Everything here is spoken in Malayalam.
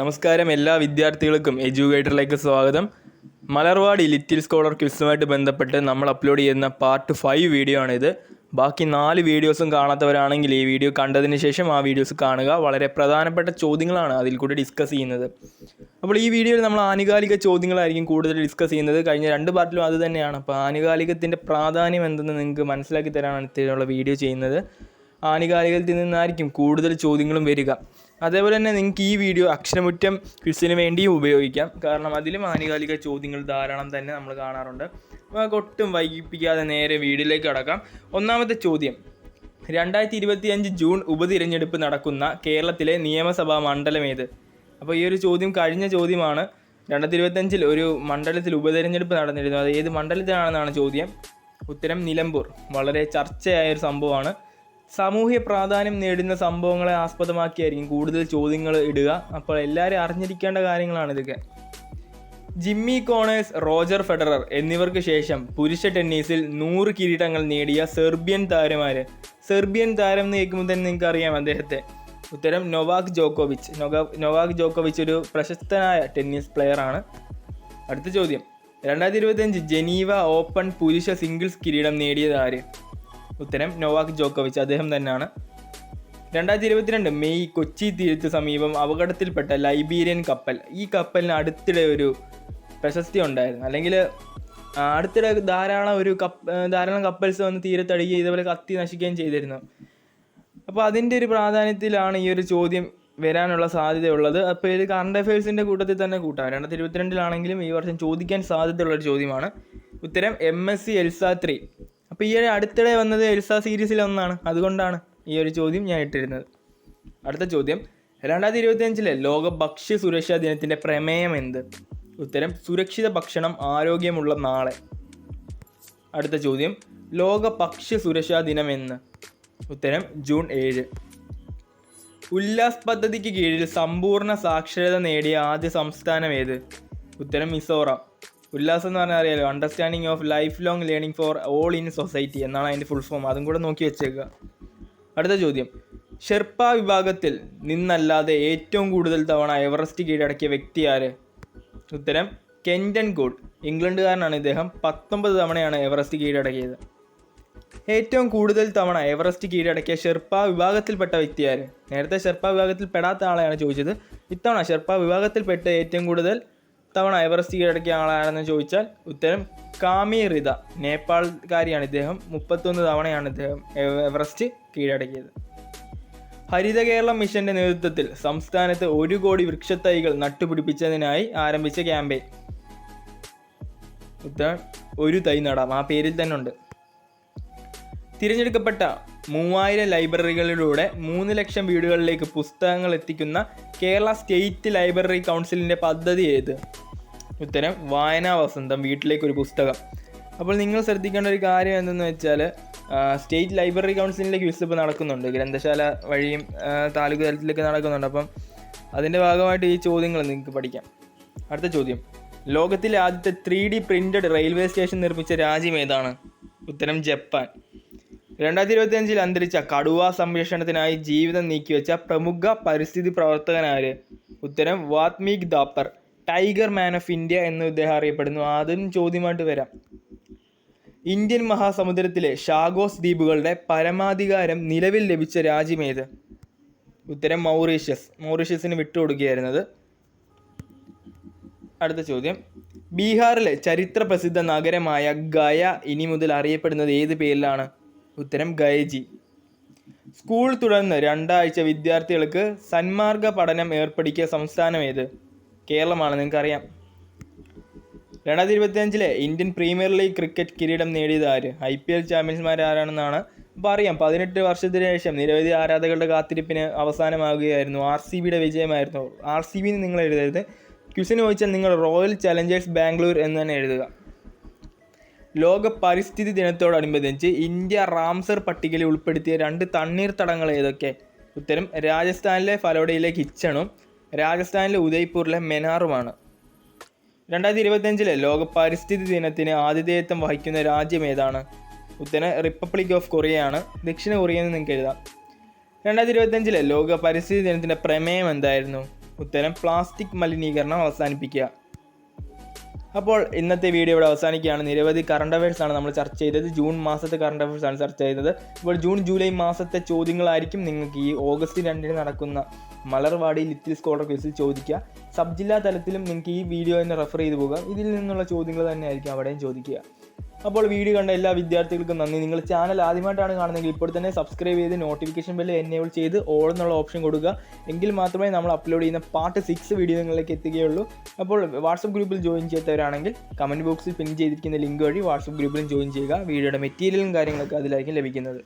നമസ്കാരം എല്ലാ വിദ്യാർത്ഥികൾക്കും എഡ്യൂക്കേറ്ററിലേക്ക് സ്വാഗതം. മലർവാടി ലിറ്റിൽ സ്കോളർ ക്വിസുമായിട്ട് ബന്ധപ്പെട്ട് നമ്മൾ അപ്ലോഡ് ചെയ്യുന്ന പാർട്ട് ഫൈവ് വീഡിയോ ആണിത്. ബാക്കി നാല് വീഡിയോസും കാണാത്തവരാണെങ്കിൽ ഈ വീഡിയോ കണ്ടതിന് ശേഷം ആ വീഡിയോസ് കാണുക. വളരെ പ്രധാനപ്പെട്ട ചോദ്യങ്ങളാണ് അതിൽ കൂടി ഡിസ്കസ് ചെയ്യുന്നത്. അപ്പോൾ ഈ വീഡിയോയിൽ നമ്മൾ ആനുകാലിക ചോദ്യങ്ങളായിരിക്കും കൂടുതൽ ഡിസ്കസ് ചെയ്യുന്നത്. കഴിഞ്ഞ രണ്ട് പാർട്ടിലും അത് തന്നെയാണ്. അപ്പോൾ ആനുകാലികത്തിന്റെ പ്രാധാന്യം എന്തെന്ന് നിങ്ങൾക്ക് മനസ്സിലാക്കി തരാനാണ് ഇത്തരമുള്ള വീഡിയോ ചെയ്യുന്നത്. ആനുകാലികത്തിൽ നിന്നായിരിക്കും കൂടുതൽ ചോദ്യങ്ങളും വരിക. അതേപോലെ തന്നെ നിങ്ങൾക്ക് ഈ വീഡിയോ അക്ഷരമുറ്റം ക്വിസിന് വേണ്ടിയും ഉപയോഗിക്കാം. കാരണം അതിലും ആനുകാലിക ചോദ്യങ്ങൾ ധാരാളം തന്നെ നമ്മൾ കാണാറുണ്ട്. നമുക്ക് ഒട്ടും വൈകിപ്പിക്കാതെ നേരെ വീഡിയോയിലേക്ക് കടക്കാം. ഒന്നാമത്തെ ചോദ്യം. രണ്ടായിരത്തി ഇരുപത്തി അഞ്ച് ജൂൺ ഉപതിരഞ്ഞെടുപ്പ് നടക്കുന്ന കേരളത്തിലെ നിയമസഭാ മണ്ഡലം ഏത്? അപ്പോൾ ഈ ഒരു ചോദ്യം കഴിഞ്ഞ ചോദ്യമാണ്. രണ്ടായിരത്തി ഇരുപത്തഞ്ചിൽ ഒരു മണ്ഡലത്തിൽ ഉപതിരഞ്ഞെടുപ്പ് നടന്നിരുന്നു. അത് ഏത് മണ്ഡലത്തിലാണെന്നാണ് ചോദ്യം. ഉത്തരം നിലമ്പൂർ. വളരെ ചർച്ചയായ ഒരു സംഭവമാണ്. സാമൂഹ്യ പ്രാധാന്യം നേടുന്ന സംഭവങ്ങളെ ആസ്പദമാക്കിയായിരിക്കും കൂടുതൽ ചോദ്യങ്ങൾ ഇടുക. അപ്പോൾ എല്ലാവരും അറിഞ്ഞിരിക്കേണ്ട കാര്യങ്ങളാണ് ഇതൊക്കെ. ജിമ്മി കോണേഴ്സ് റോജർ ഫെഡറർ എന്നിവർക്ക് ശേഷം പുരുഷ ടെന്നീസിൽ നൂറ് കിരീടങ്ങൾ നേടിയ സെർബിയൻ താരമാര്. സെർബിയൻ താരം എന്ന് കേൾക്കുമ്പോൾ തന്നെ നിങ്ങൾക്ക് അറിയാം അദ്ദേഹത്തെ. ഉത്തരം നൊവാക് ജോക്കോവിച്ച്. നൊവാക് ജോക്കോവിച്ച് ഒരു പ്രശസ്തനായ ടെന്നീസ് പ്ലെയറാണ്. അടുത്ത ചോദ്യം. രണ്ടായിരത്തി ഇരുപത്തിയഞ്ച് ജനീവ ഓപ്പൺ പുരുഷ സിംഗിൾസ് കിരീടം നേടിയത് ആര്? ഉത്തരം നോവാക് ജോക്കോവിച്ച്. അദ്ദേഹം തന്നെയാണ്. രണ്ടായിരത്തി ഇരുപത്തിരണ്ട് മെയ് കൊച്ചി തീരത്ത് സമീപം അപകടത്തിൽപ്പെട്ട ലൈബീരിയൻ കപ്പൽ. ഈ കപ്പലിന് അടുത്തിടെ ഒരു പ്രശസ്തി ഉണ്ടായിരുന്നു. അല്ലെങ്കിൽ അടുത്തിടെ ധാരാളം ഒരു കപ്പ് ധാരാളം കപ്പൽസ് വന്ന് തീരത്തടുകയും ഇതേപോലെ കത്തി നശിക്കുകയും ചെയ്തിരുന്നു. അപ്പോൾ അതിന്റെ ഒരു പ്രാധാന്യത്തിലാണ് ഈ ഒരു ചോദ്യം വരാനുള്ള സാധ്യതയുള്ളത്. അപ്പോൾ ഇത് കറണ്ട് അഫയേഴ്സിന്റെ കൂട്ടത്തിൽ തന്നെ കൂട്ടാം. രണ്ടായിരത്തി ഇരുപത്തിരണ്ടിലാണെങ്കിലും ഈ വർഷം ചോദിക്കാൻ സാധ്യതയുള്ള ഒരു ചോദ്യമാണ്. ഉത്തരം M S C Elsa three അപ്പോൾ ഈ അടുത്തിടെ വന്നത് എൽസ സീരീസിൽ ഒന്നാണ്. അതുകൊണ്ടാണ് ഈ ഒരു ചോദ്യം ഞാൻ ഇട്ടിരുന്നത്. അടുത്ത ചോദ്യം. രണ്ടായിരത്തി ഇരുപത്തിയഞ്ചിലെ ലോക ഭക്ഷ്യ സുരക്ഷാ ദിനത്തിന്റെ പ്രമേയം എന്ത്? ഉത്തരം സുരക്ഷിത ഭക്ഷണം ആരോഗ്യമുള്ള നാളെ. അടുത്ത ചോദ്യം ലോക ഭക്ഷ്യ സുരക്ഷാ ദിനം എന്ന്? ഉത്തരം ജൂൺ ഏഴ്. ഉല്ലാസ് പദ്ധതിക്ക് കീഴിൽ സമ്പൂർണ സാക്ഷരത നേടിയ ആദ്യ സംസ്ഥാനം ഏത്? ഉത്തരം മിസോറാം. ഉല്ലാസ് എന്ന് പറഞ്ഞാൽ അറിയാലോ understanding of life long learning for all in society എന്നാണ് അതിന്റെ ഫുൾ ഫോം അതും കൂടെ നോക്കി വെച്ചേക്കുക അടുത്ത ചോദ്യം. ഷെർപ്പ വിഭാഗത്തിൽ നിന്നല്ലാതെ ഏറ്റവും കൂടുതൽ തവണ എവറസ്റ്റ് കീഴടക്കിയ വ്യക്തി ആര്? ഉത്തരം കെന്റൻ ഗോൾ ഇംഗ്ലണ്ടുകാരനാണ് ഇദ്ദേഹം. പത്തൊമ്പത് തവണയാണ് എവറസ്റ്റ് കീഴടക്കിയത്. ഏറ്റവും കൂടുതൽ തവണ എവറസ്റ്റ് കീഴടക്കിയ ഷെർപ്പ വിഭാഗത്തിൽപ്പെട്ട വ്യക്തി ആര്? നേരത്തെ ഷെർപ്പ വിഭാഗത്തിൽ പെടാത്ത ആളെയാണ് ചോദിച്ചത്. ഇത്തവണ ഷെർപ്പ വിഭാഗത്തിൽപ്പെട്ട ഏറ്റവും കൂടുതൽ തവണ എവറസ്റ്റ് കീഴടക്കിയ ആളാണെന്ന് ചോദിച്ചാൽ ഉത്തരം കാമി റിത നേപ്പാൾക്കാരിയാണ് ഇദ്ദേഹം. മുപ്പത്തൊന്ന് തവണയാണ് ഇദ്ദേഹം എവറസ്റ്റ് കീഴടക്കിയത്. ഹരിത കേരളം മിഷന്റെ നേതൃത്വത്തിൽ സംസ്ഥാനത്ത് ഒരു കോടി വൃക്ഷത്തൈകൾ നട്ടുപിടിപ്പിച്ചതിനായി ആരംഭിച്ച ക്യാമ്പയിൻ. ഉത്തരം ഒരു തൈ നടാം. ആ പേരിൽ തന്നെ ഉണ്ട് തിരഞ്ഞെടുക്കപ്പെട്ട മൂവായിരം ലൈബ്രറികളിലൂടെ മൂന്ന് ലക്ഷം വീടുകളിലേക്ക് പുസ്തകങ്ങൾ എത്തിക്കുന്ന കേരള സ്റ്റേറ്റ് ലൈബ്രറി കൗൺസിലിന്റെ പദ്ധതി ഏത്? ഉത്തരം വായനാ വസന്തം വീട്ടിലേക്ക് ഒരു പുസ്തകം. അപ്പോൾ നിങ്ങൾ ശ്രദ്ധിക്കേണ്ട ഒരു കാര്യം എന്തെന്ന് വെച്ചാൽ സ്റ്റേറ്റ് ലൈബ്രറി കൗൺസിലിന്റെ ക്വിസ് ഇപ്പോൾ നടക്കുന്നുണ്ട് ഗ്രന്ഥശാല വഴിയും താലൂക്ക് തലത്തിലൊക്കെ നടക്കുന്നുണ്ട്. അപ്പം അതിന്റെ ഭാഗമായിട്ട് ഈ ചോദ്യങ്ങൾ നിങ്ങൾക്ക് പഠിക്കാം. അടുത്ത ചോദ്യം. ലോകത്തിലെ ആദ്യത്തെ three D printed railway station നിർമ്മിച്ച രാജ്യം ഏതാണ്? ഉത്തരം ജപ്പാൻ. രണ്ടായിരത്തി ഇരുപത്തി അഞ്ചിൽ അന്തരിച്ച കടുവ സംരക്ഷണത്തിനായി ജീവിതം നീക്കിവെച്ച പ്രമുഖ പരിസ്ഥിതി പ്രവർത്തകനാര് ഉത്തരം Valmik Thapar. Tiger man of India എന്ന് ഇദ്ദേഹം അറിയപ്പെടുന്നു. അതും ചോദ്യമായിട്ട് വരാം. ഇന്ത്യൻ മഹാസമുദ്രത്തിലെ ഷാഗോസ് ദ്വീപുകളുടെ പരമാധികാരം നിലവിൽ ലഭിച്ച രാജ്യമേത് ഉത്തരം മൗറീഷ്യസ്. മൗറീഷ്യസിന് വിട്ടുകൊടുക്കുകയായിരുന്നത്. അടുത്ത ചോദ്യം. ബീഹാറിലെ ചരിത്ര പ്രസിദ്ധ നഗരമായ ഗയ ഇനി മുതൽ അറിയപ്പെടുന്നത് ഏത് പേരിലാണ്? ഉത്തരം ഗയജി. സ്കൂൾ തുടർന്ന് രണ്ടാഴ്ച വിദ്യാർത്ഥികൾക്ക് സന്മാർഗ പഠനം ഏർപ്പെടുത്തിയ സംസ്ഥാനം ഏത്? കേരളമാണ് നിങ്ങൾക്കറിയാം. രണ്ടായിരത്തി ഇരുപത്തിയഞ്ചിലെ ഇന്ത്യൻ പ്രീമിയർ ലീഗ് ക്രിക്കറ്റ് കിരീടം നേടിയത് ആര്? ഐ പി എൽ ചാമ്പ്യൻസ്മാർ ആരാണെന്നാണ് അപ്പോൾ അറിയാം. പതിനെട്ട് വർഷത്തിന് ശേഷം നിരവധി ആരാധകരുടെ കാത്തിരിപ്പിന് അവസാനമാകുകയായിരുന്നു ആർ സി ബിയുടെ വിജയമായിരുന്നു. ആർ സി ബിന്ന് നിങ്ങൾ എഴുതരുത്. ക്യുസിന് ചോദിച്ചാൽ നിങ്ങൾ റോയൽ ചലഞ്ചേഴ്സ് ബാംഗ്ലൂർ എന്ന് തന്നെ എഴുതുക. ലോക പരിസ്ഥിതി ദിനത്തോടനുബന്ധിച്ച് ഇന്ത്യ റാംസർ പട്ടികയിൽ ഉൾപ്പെടുത്തിയ രണ്ട് തണ്ണീർത്തടങ്ങൾ ഏതൊക്കെ? ഉത്തരം രാജസ്ഥാനിലെ ഫലോഡയിലെ കിച്ചണും രാജസ്ഥാനിലെ ഉദയ്പൂരിലെ മെനാറുമാണ്. രണ്ടായിരത്തി ഇരുപത്തിയഞ്ചിലെ ലോക പരിസ്ഥിതി ദിനത്തിന് ആതിഥേയത്വം വഹിക്കുന്ന രാജ്യം ഏതാണ്? ഉത്തര റിപ്പബ്ലിക് ഓഫ് കൊറിയയാണ് ദക്ഷിണ കൊറിയ എന്ന് നിങ്ങൾക്ക് എഴുതാം രണ്ടായിരത്തി ഇരുപത്തിയഞ്ചിലെ ലോക പരിസ്ഥിതി ദിനത്തിന്റെ പ്രമേയം എന്തായിരുന്നു? ഉത്തരം പ്ലാസ്റ്റിക് മലിനീകരണം അവസാനിപ്പിക്കുക. അപ്പോൾ ഇന്നത്തെ വീഡിയോ ഇവിടെ അവസാനിക്കുകയാണ്. നിരവധി കറണ്ട് അഫയേഴ്സ് ആണ് നമ്മൾ ചർച്ച ചെയ്തത്. ജൂൺ മാസത്തെ കറണ്ട് അഫയേഴ്സ് ആണ് ചർച്ച ചെയ്തത്. ഇപ്പോൾ ജൂൺ ജൂലൈ മാസത്തെ ചോദ്യങ്ങളായിരിക്കും നിങ്ങൾക്ക് ഈ ഓഗസ്റ്റ് രണ്ടിന് നടക്കുന്ന മലർവാടി ലിറ്റിൽ സ്കോളർ ക്വിസിൽ ചോദിക്കുക. സബ് ജില്ലാ തലത്തിലും നിങ്ങൾക്ക് ഈ വീഡിയോ തന്നെ റെഫർ ചെയ്തു പോകാം. ഇതിൽ നിന്നുള്ള ചോദ്യങ്ങൾ തന്നെ ആയിരിക്കും അവിടെയും ചോദിക്കുക. അപ്പോൾ വീഡിയോ കണ്ട എല്ലാ വിദ്യാർത്ഥികൾക്കും നന്ദി. നിങ്ങൾ ചാനൽ ആദ്യമായിട്ടാണ് കാണുന്നതെങ്കിൽ ഇപ്പോൾ തന്നെ സബ്സ്ക്രൈബ് ചെയ്ത് നോട്ടിഫിക്കേഷൻ ബെല്ല് എനേബിൾ ചെയ്ത് ഓൾ എന്നുള്ള ഓപ്ഷൻ കൊടുക്കുക. എങ്കിൽ മാത്രമേ നമ്മൾ അപ്ലോഡ് ചെയ്യുന്ന പാർട്ട് സിക്സ് വീഡിയോ നിങ്ങളിലേക്ക് എത്തുകയുള്ളൂ. അപ്പോൾ വാട്സപ്പ് ഗ്രൂപ്പിൽ ജോയിൻ ചെയ്യാത്തവരാണെങ്കിൽ കമന്റ് ബോക്സിൽ പിൻ ചെയ്തിരിക്കുന്ന ലിങ്ക് വഴി വാട്സപ്പ് ഗ്രൂപ്പിലും ജോയിൻ ചെയ്യുക. വീഡിയോയുടെ മെറ്റീരിയലും കാര്യങ്ങളൊക്കെ അതിലായിരിക്കും ലഭിക്കുന്നത്.